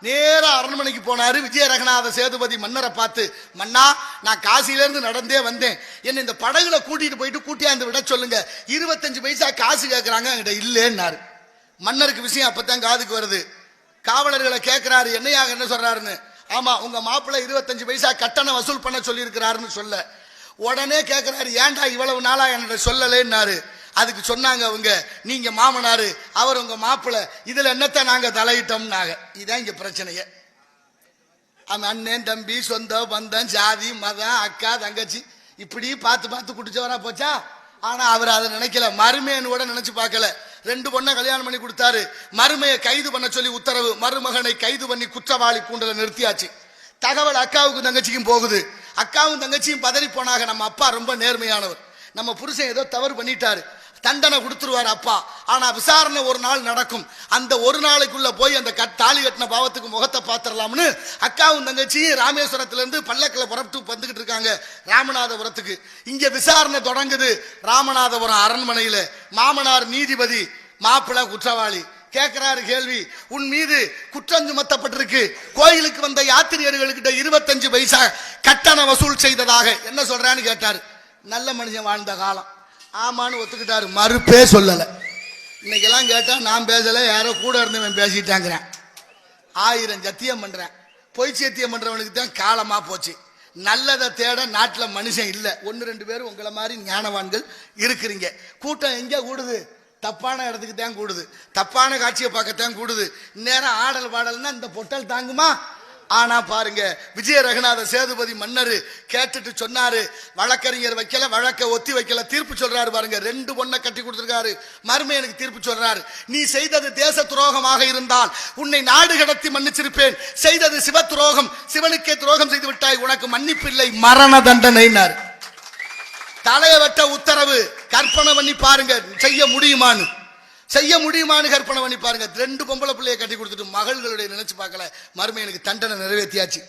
நேராக அரண்மனைக்கு போனாரு விஜய ரகநாத சேதுபதி மன்னரை பார்த்து மன்னா நான் காசிலேருந்து நடந்தே வந்தேன். என்னை இந்த படகுல கூட்டிட்டு போயிட்டு கூட்டியாந்து விட சொல்லுங்க. இருபத்தஞ்சு பைசா காசு கேட்கறாங்க என்கிட்ட இல்லைன்னாரு. மன்னருக்கு விஷயம் அப்பதான் காதுக்கு வருது. காவலர்களை கேட்கிறாரு என்னையாக என்ன சொல்றாருன்னு. ஆமா உங்க மாப்பிள்ளை இருபத்தஞ்சு பைசா கட்டணம் வசூல் பண்ண சொல்லியிருக்கிறாருன்னு சொல்ல. உடனே கேட்கிறாரு ஏன்டா இவ்வளவு நாளா என்னோட சொல்லலைன்னாரு. அதுக்கு சொன்னாங்க அவங்க நீங்க மாமனாரு அவர் உங்க மாப்பிள்ளை இதுல என்னத்தை நாங்க தலையிட்டோம்னாங்க. இதுதான் இங்க பிரச்சனையே. அவன் அண்ணன் தம்பி சொந்தம் பந்தம் ஜாதி மதம் அக்கா தங்கச்சி இப்படி பார்த்து பார்த்து குடிச்சவரா போச்சா? ஆனா அவர் அதை நினைக்கல. மருமையன்னு கூட நினைச்சு பார்க்கல. ரெண்டு பொண்ணை கல்யாணம் பண்ணி கொடுத்தாரு. மருமையை கைது பண்ண சொல்லி உத்தரவு மருமகனை கைது பண்ணி குற்றவாளி கூண்டல நிறுத்தியாச்சு. தகவல் அக்காவுக்கும் தங்கச்சிக்கும் போகுது. அக்காவும் தங்கச்சியும் பதறி போனாங்க. நம்ம அப்பா ரொம்ப நேர்மையானவர். நம்ம புருஷன் ஏதோ தவறு பண்ணிட்டாரு. தண்டனை கொடுத்துருவாரு அப்பா. ஆனா விசாரணை ஒரு நாள் நடக்கும். அந்த ஒரு நாளைக்குள்ள போய் அந்த கட் தாலி கட்டின பாவத்துக்கு முகத்தை பார்த்துடலாம்னு அக்காவும் தங்கச்சியும் ராமேஸ்வரத்திலிருந்து பல்லக்கில் புறப்பட்டு வந்துகிட்டு இருக்காங்க ராமநாதபுரத்துக்கு. இங்க விசாரணை தொடங்குது. ராமநாதபுரம் அரண்மனையில. மாமனார் நீதிபதி மாப்பிள்ளை குற்றவாளி. கேட்கிறாரு கேள்வி. உன் மீது குற்றம் சுமத்தப்பட்டிருக்கு. கோயிலுக்கு வந்த யாத்திரியர்களுக்கிட்ட இருபத்தஞ்சு பைசா கட்டண வசூல் செய்ததாக. என்ன சொல்றான்னு கேட்டார். நல்ல மனுஷன் வாழ்ந்த காலம். ஆமான்னு ஒத்துக்கிட்டாரு. மறுப்பே சொல்லலை. இன்னைக்கெல்லாம் கேட்டால் நான் பேசலை யாரோ கூட இருந்தவன் பேசிட்டாங்கிறேன். ஆயிரம் சத்தியம் பண்ணுறேன் பொய் சத்தியம் பண்ணுறவனுக்கு தான் காலமாக போச்சு. நல்லதை தேட நாட்டில் மனுஷன் இல்லை. ஒன்று ரெண்டு பேரும் உங்களை மாதிரி ஞானவான்கள் இருக்கிறீங்க. கூட்டம் எங்கே கூடுது? தப்பான இடத்துக்கு தான் கூடுது. தப்பான காட்சியை பார்க்கத்தான் கூடுது. நேரம் ஆடல் பாடல்னா இந்த பொட்டல் தாங்குமா? ஆனா பாருங்க விஜய ரகுநாத சேதுபதி மன்னர் கேட்டுட்டு சொன்னாரு வழக்கறிஞர் வைக்கல வழக்க ஒத்தி வைக்கல தீர்ப்பு சொல்றாரு பாருங்க ரெண்டு பொண்ணை கட்டி கொடுத்திருக்காரு. மருமை எனக்கு தீர்ப்பு சொல்றாரு. நீ செய்தது தேச துரோகமாக இருந்தால் உன்னை நாடு கடத்தி மன்னிச்சிருப்பேன். செய்தது சிவ துரோகம் சிவனுக்கே துரோகம் செய்து விட்டாய் உனக்கு மன்னிப்பில்லை மரண தண்டனைனார் தலையை வெட்ட உத்தரவு கற்பனை பண்ணி பாருங்க செய்ய முடியுமான்னு. செய்ய முடியுமான்னு கற்பனை பண்ணி பாருங்க. ரெண்டு பொம்பளை பிள்ளைய கட்டி கொடுத்துட்டு மகள்களுடைய நினைச்சு பார்க்கல. மருமை எனக்கு தண்டனை நிறைவேற்றியாச்சு.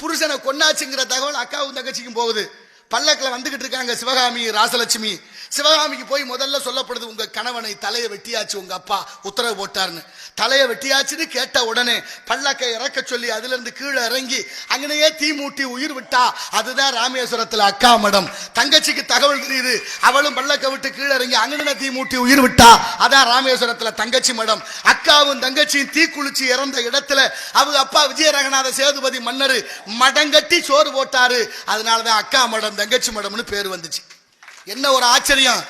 புருஷனை கொண்டாச்சுங்கிற தகவல் அக்காவும் தங்கச்சிக்கும் போகுது. பல்லக்கில் வந்துகிட்டு இருக்காங்க சிவகாமி ராசலட்சுமி. சிவகாமிக்கு போய் முதல்ல சொல்லப்படுது உங்க கணவனை தலையை வெட்டியாச்சு உங்க அப்பா உத்தரவு போட்டாருன்னு. தலையை வெட்டியாச்சுன்னு கேட்ட உடனே பல்லக்கை இறக்க சொல்லி அதுல இருந்து கீழே இறங்கி அங்கனையே தீ மூட்டி உயிர் விட்டா அதுதான் ராமேஸ்வரத்துல அக்கா மடம். தங்கச்சிக்கு தகவல் தெரியுது அவளும் பல்லக்க விட்டு கீழே இறங்கி அங்கன தீ மூட்டி உயிர் விட்டா அதான் ராமேஸ்வரத்துல தங்கச்சி மடம். அக்காவும் தங்கச்சியும் தீ குளிச்சு இறந்த இடத்துல அவங்க அப்பா விஜயரகநாத சேதுபதி மன்னர் மடங்கட்டி சோறு போட்டாரு. அதனாலதான் அக்கா மடம் தங்கச்சி மடம்னு பேர் வந்துச்சு. என்ன ஒரு ஆச்சரியம்?